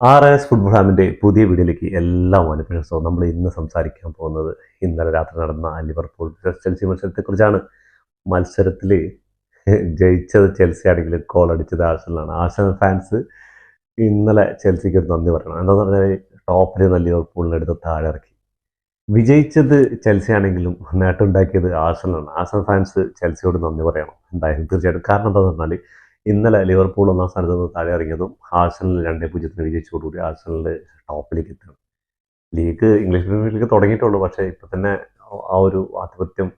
R S football ഹാമിന്റെ പുതിയ വീഡിയോയിലേക്ക് എല്ലാ മാനിഫെസ്റ്റോ നമ്മൾ ഇന്ന് സംസാരിക്കാൻ പോകുന്നത് ഇന്നലെ രാത്രി നടന്ന ലിവർപൂൾ ചെൽസി മത്സരത്തെക്കുറിച്ചാണ്. മത്സരത്തിൽ ജയിച്ചത് ചെൽസി ആണെങ്കിൽ കോൾ അടിച്ചത് ആഴ്സണലാണ് ആഴ്സണൽ ഫാൻസ് ഇന്നലെ ചെൽസിക്ക് ഒരു നന്ദി പറയണം. എന്താണെന്ന് പറഞ്ഞാൽ ടോപ്പിൽ നിന്ന് ലിവർപൂളിനെ എടുത്ത് താഴെ ഇറക്കി. വിജയിച്ചത് ചെൽസി ആണെങ്കിലും നേട്ടമുണ്ടാക്കിയത് ആഴ്സണലാണ് ആഴ്സണൽ ഫാൻസ് ചെൽസിയോട് നന്ദി പറയണം. എന്തായാലും തീർച്ചയായിട്ടും. കാരണം എന്താണെന്ന് പറഞ്ഞാൽ ഇന്നലെ ലിവർപൂൾ ഒന്നാം സ്ഥാനത്ത് നിന്ന് താഴെ ഇറങ്ങിയതും ആഴ്സണൽ രണ്ടേ പൂജ്യത്തിന് വിജയിച്ചതോടുകൂടി ആഴ്സണൽ ടോപ്പിലേക്ക് എത്തണം ലീഗ് ഇംഗ്ലീഷ് പ്രീമിയർ ലീഗ് തുടങ്ങിയിട്ടുള്ളൂ. പക്ഷേ ഇപ്പം തന്നെ ആ ഒരു ആധിപത്യം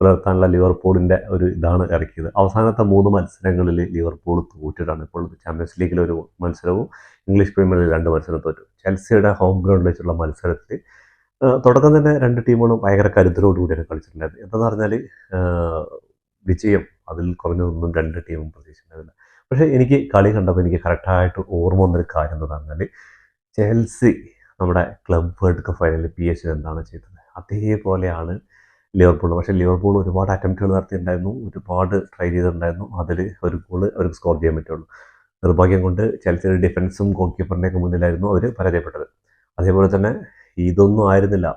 പുലർത്താനുള്ള ലിവർപൂളിന്റെ ഒരു ഇതാണ് ഇറക്കിയത്. അവസാനത്തെ മൂന്ന് മത്സരങ്ങളിൽ ലിവർപൂൾ തോറ്റിട്ടാണ് ഇപ്പോൾ ചാമ്പ്യൻസ് ലീഗിൽ ഒരു മത്സരവും ഇംഗ്ലീഷ് പ്രീമിയർ ലീഗ് രണ്ട് മത്സരം തോറ്റു ചെൽസിയുടെ ഹോം ഗ്രൗണ്ടിൽ വെച്ചുള്ള മത്സരത്തിൽ തുടക്കം തന്നെ രണ്ട് ടീമുകളും ഭയങ്കര കരുതലോടുകൂടിയാണ് കളിച്ചിട്ടുണ്ടായത് എന്താണെന്ന് പറഞ്ഞാൽ വിജയം അതിൽ കുറഞ്ഞതൊന്നും രണ്ട് ടീമും പ്രതീക്ഷിക്കുന്നില്ല പക്ഷേ എനിക്ക് കളി കണ്ടപ്പോൾ എനിക്ക് കറക്റ്റായിട്ട് ഓർമ്മ വന്നൊരു കാര്യം എന്ന് പറഞ്ഞാൽ ചെൽസി നമ്മുടെ ക്ലബ് വേൾഡ് കപ്പ് ഫൈനലിൽ പി എച്ച് എന്താണ് ചെയ്തത്? അതേപോലെയാണ് ലിവർപൂൾ. പക്ഷേ ലിവർപൂൾ ഒരുപാട് അറ്റംപ്റ്റുകൾ നടത്തിയിട്ടുണ്ടായിരുന്നു ഒരുപാട് ട്രൈ ചെയ്തിട്ടുണ്ടായിരുന്നു. അതിൽ ഒരു ഗോൾ അവർക്ക് സ്കോർ ചെയ്യാൻ പറ്റുള്ളൂ. നിർഭാഗ്യം കൊണ്ട് ചെൽസിയുടെ ഡിഫൻസും ഗോൾ കീപ്പറിന്റെയൊക്കെ മുന്നിലായിരുന്നു അവർ പരാജയപ്പെട്ടത്. അതേപോലെ തന്നെ ഇതൊന്നും ആയിരുന്നില്ല.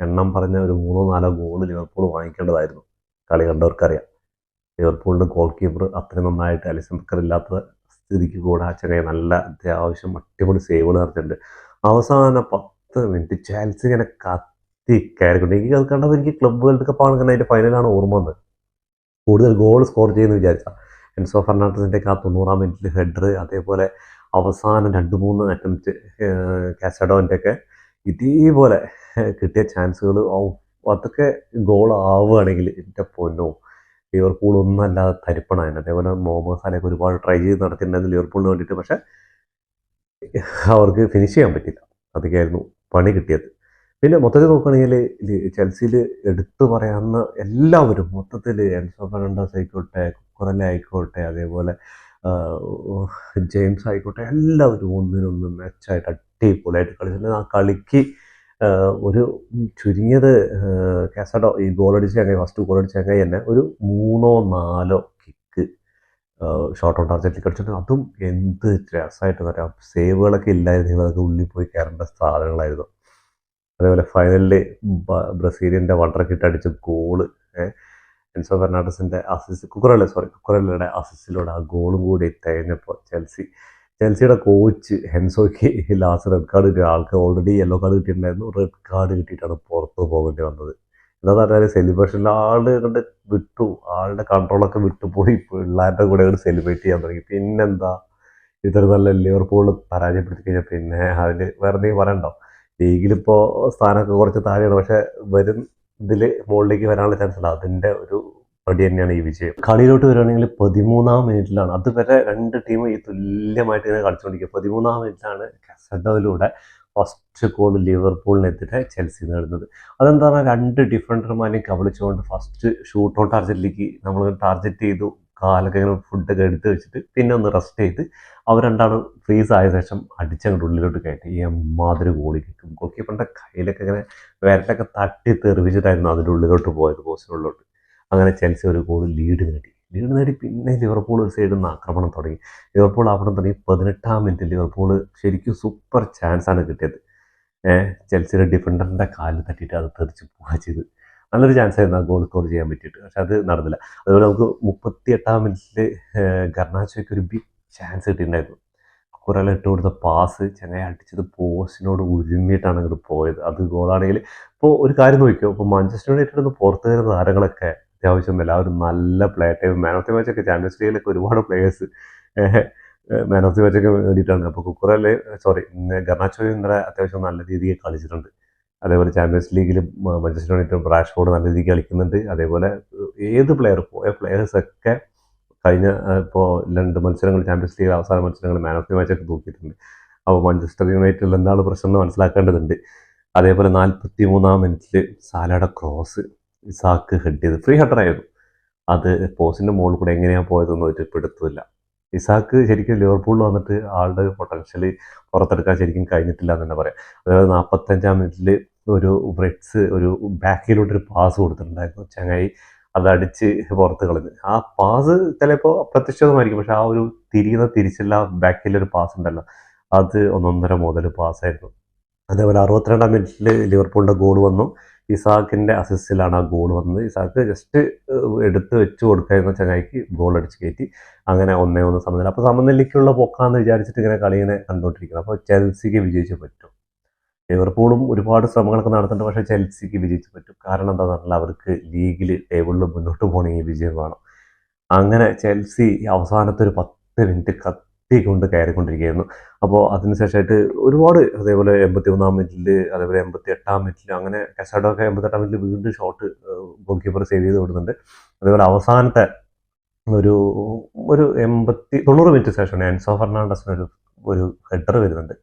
എണ്ണം പറഞ്ഞ ഒരു മൂന്നോ നാലോ ഗോൾ ലിവർപൂൾ വാങ്ങിക്കേണ്ടതായിരുന്നു. കളി കണ്ടവർക്കറിയാം. ലിവർപൂളിന്റെ ഗോൾ കീപ്പർ അത്രയും നന്നായിട്ട് അലിസൺ ബക്കർ ഇല്ലാത്ത സ്ഥിതിക്ക് കൂടെ ആ ചെറിയ നല്ല അത്യാവശ്യം അടിപൊളി സേവുകൾ നടത്തിയിട്ടുണ്ട്. അവസാന പത്ത് മിനിറ്റ് ചാൻസ് ഇങ്ങനെ കത്തി കയറിക്കൊണ്ട് എനിക്ക് അത് കണ്ടപ്പോൾ എനിക്ക് ക്ലബ് വേൾഡ് കപ്പാണ് കണ്ട അതിന്റെ ഫൈനലാണ് ഓർമ്മ വന്നത്. കൂടുതൽ ഗോൾ സ്കോർ ചെയ്യുമെന്ന് വിചാരിച്ച. എൻസോ ഫെർണാണ്ടസിന്റെ ആ തൊണ്ണൂറാം മിനിറ്റിൽ ഹെഡർ അതേപോലെ അവസാനം രണ്ട് മൂന്ന് അറ്റംപ്റ്റ് കാസഡോന്റെ ഒക്കെ ഇതേപോലെ കിട്ടിയ ചാൻസുകൾ അതൊക്കെ ഗോൾ ആവുകയാണെങ്കിൽ എന്റെ പൊന്നോ. ലിവർപൂൾ ഒന്നും അല്ലാതെ തരിപ്പണായിരുന്നു അതേപോലെ മുഹമ്മദ് സാലയൊക്കെ ഒരുപാട് ട്രൈ ചെയ്ത് നടത്തിയിട്ടുണ്ടായിരുന്നു ലിവർപൂളിന് വേണ്ടിയിട്ട്. പക്ഷേ അവർക്ക് ഫിനിഷ് ചെയ്യാൻ പറ്റില്ല അതൊക്കെയായിരുന്നു പണി കിട്ടിയത്. പിന്നെ മൊത്തത്തിൽ നോക്കുകയാണെങ്കിൽ ചെൽസിയിൽ എടുത്തു പറയാവുന്ന എല്ലാവരും മൊത്തത്തിൽ എൻസോ ഫെർണാണ്ടസ് ആയിക്കോട്ടെ കുക്കറല്ല ആയിക്കോട്ടെ അതേപോലെ ജെയിംസ് ആയിക്കോട്ടെ എല്ലാവരും ഒന്നിനൊന്നും മെച്ചായിട്ട് അടിപൊളിയായിട്ട് കളിച്ചിട്ടുണ്ട് ആ കളിക്ക് ഒരു ചുരുങ്ങിയത് കാസഡോ ഈ ഗോളടിച്ച ചങ്ങായി ഫസ്റ്റ് ഗോൾ അടിച്ച ചങ്ങായി തന്നെ ഒരു മൂന്നോ നാലോ കിക്ക് ഷോർട്ട് ഓൺ ടാർജറ്റിൽ കളിച്ചിട്ട് അതും എന്ത് രസമായിട്ട് പറയാം സേവുകളൊക്കെ ഇല്ലായിരുന്നെങ്കിൽ അതൊക്കെ ഉള്ളിൽ പോയി കയറേണ്ട സാധനങ്ങളായിരുന്നു. അതേപോലെ ഫൈനലിൽ ബ്രസീലിന്റെ വണ്ടർ കിട്ടടിച്ച ഗോൾ എൻസോ ഫെർണാണ്ടസിന്റെ അസിസ്റ്റ് കുക്കറല്ലേ സോറി കുക്കറല്ലയുടെ അസിസ്റ്റിലൂടെ ആ ഗോളും കൂടി തികഞ്ഞപ്പോൾ ചെൽസി ചെൽസിയുടെ കോച്ച് ഹെൻസോയ്ക്ക് ലാസ്റ്റ് റെഡ് കാർഡ് കിട്ടിയ ആൾക്ക് ഓൾറെഡി യെല്ലോ കാർഡ് കിട്ടിയിട്ടുണ്ടായിരുന്നു. റെഡ് കാർഡ് കിട്ടിയിട്ടാണ് പുറത്ത് പോകേണ്ടി വന്നത്. എന്താ പറഞ്ഞാൽ സെലിബ്രേഷനിൽ ആൾ കണ്ട് വിട്ടു. ആളുടെ കൺട്രോളൊക്കെ വിട്ടുപോയി. പിള്ളേരുടെ കൂടെ അങ്ങോട്ട് സെലിബ്രേറ്റ് ചെയ്യാൻ തുടങ്ങി. പിന്നെന്താ? ഇത്ര നല്ല ലിവർപൂൾ പരാജയപ്പെടുത്തി കഴിഞ്ഞാൽ പിന്നെ അതിൽ വേറെ എന്തെങ്കിലും പറയണ്ടോ ലീഗിലിപ്പോൾ സ്ഥാനമൊക്കെ കുറച്ച് താഴെയാണ്. പക്ഷേ വരും ഇതിൽ മുകളിലേക്ക് വരാനുള്ള ചാൻസ് ഉണ്ട് അതിന്റെ ഒരു പടി തന്നെയാണ് ഈ വിജയം. കളിയിലോട്ട് വരികയാണെങ്കിൽ പതിമൂന്നാം മിനിറ്റിലാണ്. അതുവരെ രണ്ട് ടീം ഈ തുല്യമായിട്ട് ഇങ്ങനെ കളിച്ചുകൊണ്ടിരിക്കുക. പതിമൂന്നാം മിനിറ്റിലാണ് കസഡോയിലൂടെ ഫസ്റ്റ് ഗോൾ ലിവർപൂളിനെതിരെ ചെൽസി നേടുന്നത്. അതെന്താ പറഞ്ഞാൽ രണ്ട് ഡിഫൻഡർമാരെയും കബളിച്ചുകൊണ്ട് ഫസ്റ്റ് ഷൂട്ട് ഓൺ ടാർജറ്റിലേക്ക് നമ്മൾ ടാർജറ്റ് ചെയ്തു. കാലൊക്കെ ഇങ്ങനെ ഫുഡൊക്കെ എടുത്ത് വെച്ചിട്ട് പിന്നെ ഒന്ന് റെസ്റ്റ് ചെയ്ത് അവർ രണ്ടാളും ഫ്രീസ് ആയ ശേഷം അടിച്ചങ്ങോട്ട് ഉള്ളിലോട്ട് കയറ്റി. ഈ അമ്മാതിരി ഗോളി കിട്ടും. ഗോൾ കീപ്പറിന്റെ കയ്യിലൊക്കെ ഇങ്ങനെ വിരലൊക്കെ തട്ടി തെറിവിച്ചിട്ടായിരുന്നു അതിന്റെ ഉള്ളിലോട്ട് പോയത് പോസ്റ്റിനുള്ളിലോട്ട് അങ്ങനെ ചെൽസി ഒരു ഗോൾ ലീഡ് നേടി. ലീഡ് നേടി പിന്നെ ലിവർപൂൾ ഒരു സൈഡിൽ നിന്ന് ആക്രമണം തുടങ്ങി. ലിവർപൂൾ ആക്രമണം തുടങ്ങി പതിനെട്ടാം മിനിറ്റ് ലിവർപൂൾ ശരിക്കും സൂപ്പർ ചാൻസാണ് കിട്ടിയത്. ചെൽസിയുടെ ഡിഫൻഡറിന്റെ കാലിൽ തട്ടിയിട്ട് അത് തെറിച്ച് പോവുക ചെയ്ത്. നല്ലൊരു ചാൻസ് ആയിരുന്നു ആ ഗോൾ സ്കോർ ചെയ്യാൻ പറ്റിയിട്ട്. പക്ഷെ അത് നടന്നില്ല. അതുപോലെ നമുക്ക് മുപ്പത്തി എട്ടാം മിനിറ്റിൽ ഗർണാച്ചോയ്ക്ക് ഒരു ബിഗ് ചാൻസ് കിട്ടിയിട്ടുണ്ടായിരുന്നു. കുറേ ഇട്ട് കൊടുത്ത പാസ് ചങ്ങായി അടിച്ചത് പോസ്റ്റിനോട് ഉരുമിയിട്ടാണ് അങ്ങോട്ട് പോയത്. അത് ഗോളാണെങ്കിൽ ഇപ്പോൾ ഒരു കാര്യം നോക്കിയോ ഇപ്പോൾ മാഞ്ചസ്റ്റർ യുണൈറ്റഡ് പുറത്ത് വരുന്ന താരങ്ങളൊക്കെ അത്യാവശ്യം എല്ലാവരും നല്ല play time man of the മാച്ചൊക്കെ champions ലീഗിലൊക്കെ ഒരുപാട് പ്ലേയേഴ്സ് മാൻ ഓഫ് ദി മാച്ചൊക്കെ വേണ്ടിയിട്ടാണ് അപ്പോൾ കുക്കറല്ലേ സോറി ഗർണാച്ചോ ഇന്നലെ അത്യാവശ്യം നല്ല രീതിയിൽ കളിച്ചിട്ടുണ്ട്. അതേപോലെ ചാമ്പ്യൻസ് ലീഗിൽ മാഞ്ചസ്റ്റർ യുണൈറ്റഡ് റാഷ്ഫോർഡ് നല്ല രീതിയിൽ കളിക്കുന്നുണ്ട്. അതേപോലെ ഏത് പ്ലെയർ പോയ പ്ലെയേഴ്സൊക്കെ കഴിഞ്ഞ ഇപ്പോൾ രണ്ട് മത്സരങ്ങൾ ചാമ്പ്യൻസ് ലീഗ് അവസാന മത്സരങ്ങൾ മാൻ ഓഫ് ദി മാച്ചൊക്കെ തൂക്കിയിട്ടുണ്ട്. അപ്പോൾ മഞ്ചസ്റ്റർ യുണൈറ്റഡിൽ എന്താണ് പ്രശ്നം എന്ന് മനസ്സിലാക്കേണ്ടതുണ്ട്. അതേപോലെ നാൽപ്പത്തി മൂന്നാം മിനിറ്റിൽ സാലയുടെ ക്രോസ് ഇസാക്ക് ഹെഡ് ചെയ്ത്. ഫ്രീ ഹെഡറായിരുന്നു അത് പോസ്റ്റിന്റെ മുകളിൽ കൂടെ എങ്ങനെയാണ് പോയതെന്ന് ഒരു പിടുത്തമില്ല ഇസാക്ക് ശരിക്കും ലിവർപൂളിൽ വന്നിട്ട് ആളുടെ പൊട്ടൻഷ്യൽ പുറത്തെടുക്കാൻ ശരിക്കും കഴിഞ്ഞിട്ടില്ല എന്ന് തന്നെ പറയാം. അതായത് നാൽപ്പത്തഞ്ചാം മിനിറ്റിൽ ഒരു ബ്രെഡ്സ് ഒരു ബാക്കിലോട്ടൊരു പാസ് കൊടുത്തിട്ടുണ്ടായിരുന്നു. ചങ്ങായി അതടിച്ച് പുറത്ത് കളഞ്ഞ്. ആ പാസ് ചിലപ്പോൾ അപ്രത്യക്ഷിതമായിരിക്കും പക്ഷെ ആ ഒരു തിരിയുന്ന തിരിച്ചുള്ള ബാക്കിലൊരു പാസ് ഉണ്ടല്ലോ. അത് ഒന്നൊന്നര മുതൽ പാസ്സായിരുന്നു അതേപോലെ അറുപത്തിരണ്ടാം മിനിറ്റിൽ ലിവർപൂളിന്റെ ഗോൾ വന്നു. ഇസാക്കിന്റെ അസിസ്റ്റിലാണ് ആ ഗോൾ വന്നത്. ഇസാക്ക് ജസ്റ്റ് എടുത്ത് വെച്ച് കൊടുക്കായിരുന്ന ചങ്ങായിക്ക് ഗോൾ അടിച്ച് കയറ്റി. അങ്ങനെ ഒന്നേ ഒന്ന് സമനില. അപ്പോൾ സമനിലയ്ക്കുള്ള പൊക്കാന്ന് വിചാരിച്ചിട്ട് ഇങ്ങനെ കളിയെ കണ്ടുകൊണ്ടിരിക്കുന്നത് അപ്പോൾ ചെൽസിക്ക് വിജയിച്ച് പറ്റും. ലിവർപൂളും ഒരുപാട് ശ്രമങ്ങളൊക്കെ നടത്തുന്നുണ്ട് പക്ഷേ ചെൽസിക്ക് വിജയിച്ച് പറ്റും. കാരണം എന്താണെന്ന് പറഞ്ഞാൽ അവർക്ക് ലീഗിൽ ടേബിളിൽ മുന്നോട്ട് പോകണമെങ്കിൽ വിജയം വേണം. അങ്ങനെ ചെൽസി അവസാനത്തെ ഒരു പത്ത് മിനിറ്റ് കത്തിക്കൊണ്ട് കയറിക്കൊണ്ടിരിക്കുകയായിരുന്നു. അപ്പോൾ അതിനുശേഷമായിട്ട് ഒരുപാട് അതേപോലെ എൺപത്തി ഒന്നാം മിനിറ്റിൽ അതേപോലെ എൺപത്തി എട്ടാം മിനിറ്റിൽ അങ്ങനെ കസാഡൊക്കെ എൺപത്തെട്ടാം മിനിറ്റിൽ വീണ്ടും ഷോട്ട് ഗോൾ കീപ്പർ സേവ് ചെയ്ത് വിടുന്നുണ്ട് അതേപോലെ അവസാനത്തെ ഒരു ഒരു എൺപത്തി തൊണ്ണൂറ് മിനിറ്റ് ശേഷമാണ് എൻസോ ഫെർണാണ്ടസിന് ഒരു ഒരു ഹെഡർ വരുന്നുണ്ട്.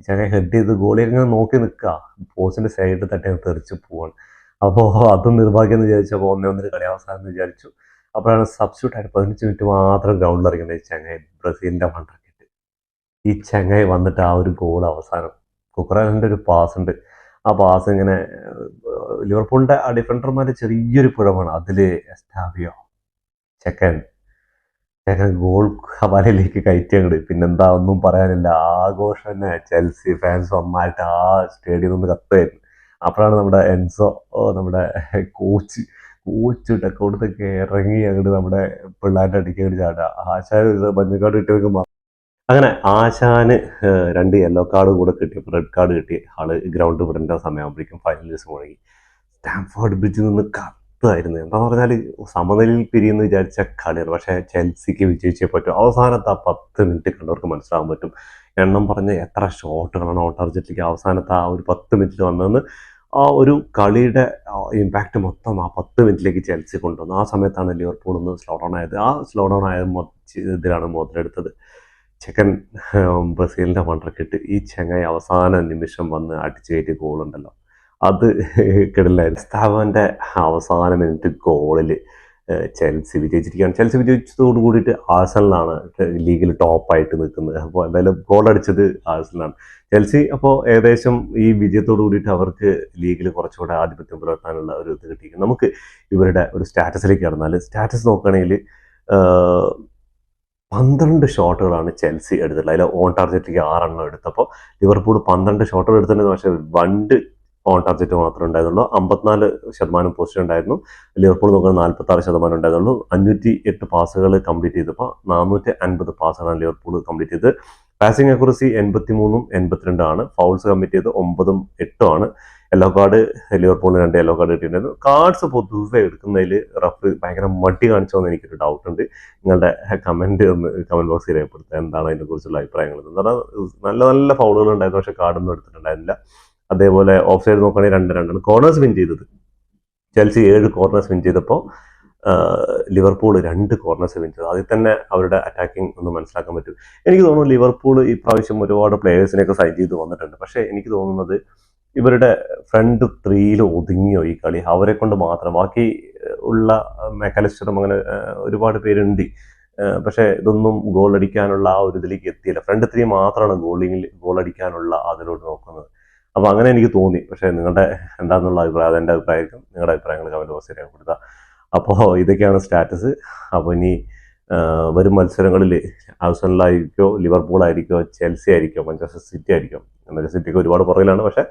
ഈ ചങ്ങ ഹെഡ് ചെയ്ത് ഗോളി ഇങ്ങനെ നോക്കി നിൽക്കുക. പോസ്റ്റിന്റെ സൈഡിൽ തട്ടി തെറിച്ച് പോവാണ്. അപ്പോൾ അതും നിർഭാഗ്യം എന്ന് വിചാരിച്ചപ്പോൾ ഒന്നേ ഒന്നൊരു കളി അവസാനം എന്ന് വിചാരിച്ചു. അപ്പോഴാണ് സബ്സ്റ്റിറ്റ്യൂട്ട് ആയിട്ട് പതിനഞ്ച് മിനിറ്റ് മാത്രം ഗ്രൗണ്ടിൽ ഇറങ്ങുന്നത് ഈ ചങ്ങായി ബ്രസീലിന്റെ വണ്ടർക്കിട്ട് ഈ ചങ്ങായി വന്നിട്ട് ആ ഒരു ഗോൾ അവസാനം. കുക്കറാലിന്റെ ഒരു പാസ് ഉണ്ട്. ആ പാസ് ഇങ്ങനെ ലിവർപൂളിന്റെ ആ ഡിഫൻഡർമാരുടെ ചെറിയൊരു പുഴമാണ്. അതിൽ എസ്റ്റാബിയോ ചെക്കൻ ചെക്കൻ ഗോൾ വലയിലേക്ക് കയറ്റി അങ്ങോട്ട് പിന്നെന്താ ഒന്നും പറയാനില്ല. ആഘോഷം തന്നെ. ചെൽസി ഫാൻസ് ഒന്നായിട്ട് ആ സ്റ്റേഡിയം ഒന്ന് കത്തുമായിരുന്നു അപ്പോഴാണ് നമ്മുടെ എൻസോ നമ്മുടെ കോച്ച് കോച്ച് ടെക്കൗട്ടത്തൊക്കെ ഇറങ്ങി അങ്ങോട്ട് നമ്മുടെ പിള്ളേരുടെ അടിക്ക് അങ്ങോട്ട് ചാടുക. ആശാന് മഞ്ഞക്കാട് കിട്ടിയവർക്ക് വെക്കുമ്പോൾ അങ്ങനെ ആശാന് രണ്ട് യെല്ലോ കാർഡ് കൂടെ കിട്ടിയപ്പോൾ റെഡ് കാർഡ് കിട്ടി. ആൾ ഗ്രൗണ്ട് വിടേണ്ട സമയമാകുമ്പോഴേക്കും ഫൈനലിസ്റ്റ് മുഴങ്ങി. സ്റ്റാംഫോർഡ് ബ്രിഡ്ജിൽ നിന്ന് കത്തായിരുന്നു. എന്താ പറഞ്ഞാൽ സമനിലയിൽ പിരിയെന്ന് വിചാരിച്ച കളിയാണ്. പക്ഷേ ചെൽസിക്ക് വിജയിച്ചേ പറ്റും അവസാനത്തെ ആ പത്ത് മിനിറ്റ് കണ്ടവർക്ക് മനസ്സിലാകാൻ പറ്റും. എണ്ണം പറഞ്ഞ എത്ര ഷോട്ടുകളാണ് ഓട്ടർജറ്റിലേക്ക് അവസാനത്തെ ആ ഒരു പത്ത് മിനിറ്റ് വന്നതെന്ന് ആ ഒരു കളിയുടെ ഇമ്പാക്റ്റ് മൊത്തം ആ പത്ത് മിനിറ്റിലേക്ക് ചെൽസി കൊണ്ടുവന്നു. ആ സമയത്താണ് ലിവർപൂൾ ഒന്ന് സ്ലോ ഡൗൺ ആയത്. ആ സ്ലോ ഡൗൺ ആയ ഇതിലാണ് മുതലെടുത്തത് ചെക്കൻ ബ്രസീലിന്റെ മണ്ടക്കിട്ട് ഈ ചെങ്ങായി അവസാന നിമിഷം വന്ന് അടിച്ചു ഗോൾ ഗോളുണ്ടല്ലോ. അത് കിടിലായിരുന്നു. സ്ഥാപന്റെ അവസാന മിനിറ്റ് ഗോളിൽ ചെൽസി വിജയിച്ചിരിക്കുകയാണ്. ചെൽസി വിജയിച്ചതോട് കൂടിയിട്ട് ആഴ്സണലാണ് ലീഗിൽ ടോപ്പായിട്ട് നിൽക്കുന്നത്. അപ്പോൾ എന്തായാലും ഗോൾ അടിച്ചത് ആഴ്സണലാണ്. ചെൽസി അപ്പോൾ ഏകദേശം ഈ വിജയത്തോട് കൂടിയിട്ട് അവർക്ക് ലീഗിൽ കുറച്ചുകൂടെ ആധിപത്യം പുലർത്താനുള്ള ഒരു ഇത് കിട്ടിയിരിക്കും നമുക്ക് ഇവരുടെ ഒരു സ്റ്റാറ്റസിലേക്ക് കടന്നാൽ സ്റ്റാറ്റസ് നോക്കുകയാണെങ്കിൽ പന്ത്രണ്ട് ഷോട്ടുകളാണ് ചെൽസി എടുത്തിട്ടുള്ളത്. അതിൽ ഓൺ ടാർജറ്റിലേക്ക് ആറെണ്ണം എടുത്തപ്പോൾ ലിവർപൂൾ പന്ത്രണ്ട് ഷോട്ടുകൾ എടുത്തിട്ടുണ്ട് പക്ഷേ രണ്ട് ഓൺ ടാർജറ്റ് മാത്രമേ ഉണ്ടായിരുന്നുള്ളൂ. അമ്പത്തിനാല് ശതമാനം പോസ്റ്റ് ഉണ്ടായിരുന്നു. ലിവർപൂൾ നോക്കുന്ന നാൽപ്പത്തി ആറ് ശതമാനം ഉണ്ടായിരുന്നുള്ളൂ. അഞ്ഞൂറ്റി എട്ട് പാസുകൾ കംപ്ലീറ്റ് ചെയ്തപ്പോൾ നാനൂറ്റി അൻപത് പാസുകളാണ് ലിവർപൂൾ കംപ്ലീറ്റ് ചെയ്തത്. പാസിംഗ് അക്യുറസി എൺപത്തി മൂന്നും ആണ് ഫൗൾസ് കമ്മിറ്റ് ചെയ്ത് ഒമ്പതും എട്ടും ആണ്. യെല്ലോ കാർഡ് ലിവർപൂളിന് രണ്ട് യെല്ലോ കാർഡ് കിട്ടിയിട്ടുണ്ടായിരുന്നു. കാർഡ്സ് പൊതുവെ എടുക്കുന്നതിൽ റഫ് ഭയങ്കര മടി കാണിച്ചോ എന്ന് എനിക്കൊരു ഡൗട്ട് ഉണ്ട്. നിങ്ങളുടെ കമന്റ് ഒന്ന് കമന്റ് ബോക്സിൽ രേഖപ്പെടുത്തുക. എന്താണ് അതിനെക്കുറിച്ചുള്ള അഭിപ്രായങ്ങൾ നല്ല നല്ല ഫൗളുകൾ ഉണ്ടായിരുന്നു. പക്ഷേ കാർഡൊന്നും എടുത്തിട്ടുണ്ടായിരുന്നില്ല. അതേപോലെ ഓഫ് സൈഡ് നോക്കുകയാണെങ്കിൽ രണ്ട് രണ്ടാണ്. കോർണേഴ്സ് വിൻ ചെയ്തത്. ചെൽസി ഏഴ് കോർണേഴ്സ് വിൻ ചെയ്തപ്പോൾ ലിവർപൂൾ രണ്ട് കോർണേഴ്സ് വിൻ ചെയ്തു. അതിൽ തന്നെ അവരുടെ അറ്റാക്കിംഗ് ഒന്ന് മനസ്സിലാക്കാൻ പറ്റും. എനിക്ക് തോന്നുന്നു ലിവർപൂൾ ഈ പ്രാവശ്യം ഒരുപാട് പ്ലേയേഴ്സിനെയൊക്കെ സൈൻ ചെയ്ത് വന്നിട്ടുണ്ട്. പക്ഷേ എനിക്ക് തോന്നുന്നത് ഇവരുടെ ഫ്രണ്ട് ത്രീയിൽ ഒതുങ്ങിയോ ഈ കളി? അവരെ കൊണ്ട് മാത്രം. ബാക്കി ഉള്ള മെക്കാലിസ്റ്ററും അങ്ങനെ ഒരുപാട് പേരുണ്ട്. പക്ഷേ ഇതൊന്നും ഗോൾ അടിക്കാനുള്ള ആ ഒരു ഇതിലേക്ക് എത്തിയില്ല. ഫ്രണ്ട് ത്രീ മാത്രമാണ് ഗോളിങ്ങിൽ ഗോൾ അടിക്കാനുള്ള അതിലോട്ട് നോക്കുന്നത്. അപ്പോൾ അങ്ങനെ എനിക്ക് തോന്നി. പക്ഷേ നിങ്ങളുടെ എന്താണെന്നുള്ള അഭിപ്രായം അതെന്റെ അഭിപ്രായമായിരിക്കും. നിങ്ങളുടെ അഭിപ്രായങ്ങൾ കമന്റ് ബോക്സിൽ രേഖപ്പെടുത്തുക. അപ്പോൾ ഇതൊക്കെയാണ് സ്റ്റാറ്റസ് അപ്പോൾ ഇനി വരും മത്സരങ്ങളിൽ ആഴ്സണലായിരിക്കോ ലിവർപൂൾ ആയിരിക്കോ ചെൽസി ആയിരിക്കോ മഞ്ചസ്റ്റർ സിറ്റി ആയിരിക്കും മഞ്ചസ്റ്റർ സിറ്റിക്ക് ഒരുപാട് പുറകിലാണ്. പക്ഷേ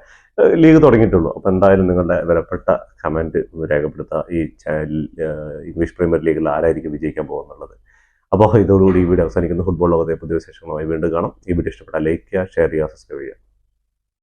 ലീഗ് തുടങ്ങിയിട്ടുള്ളൂ. അപ്പോൾ എന്തായാലും നിങ്ങളുടെ വിലപ്പെട്ട കമന്റ് രേഖപ്പെടുത്തുക. ഈ ഇംഗ്ലീഷ് പ്രീമിയർ ലീഗിൽ ആരായിരിക്കും വിജയിക്കാൻ പോകുന്നുള്ളത്? അപ്പോൾ ഇതോടുകൂടി ഈ വീഡിയോ അവസാനിക്കുന്ന. ഫുട്ബോൾ ലോകത്തെ പുതിയ വിശേഷങ്ങളുമായി വീണ്ടും കാണാം. ഈ വീഡിയോ ഇഷ്ടപ്പെട്ടാൽ ലൈക്ക് ചെയ്യുക ഷെയർ ചെയ്യുക സബ്സ്ക്രൈബ് ചെയ്യുക.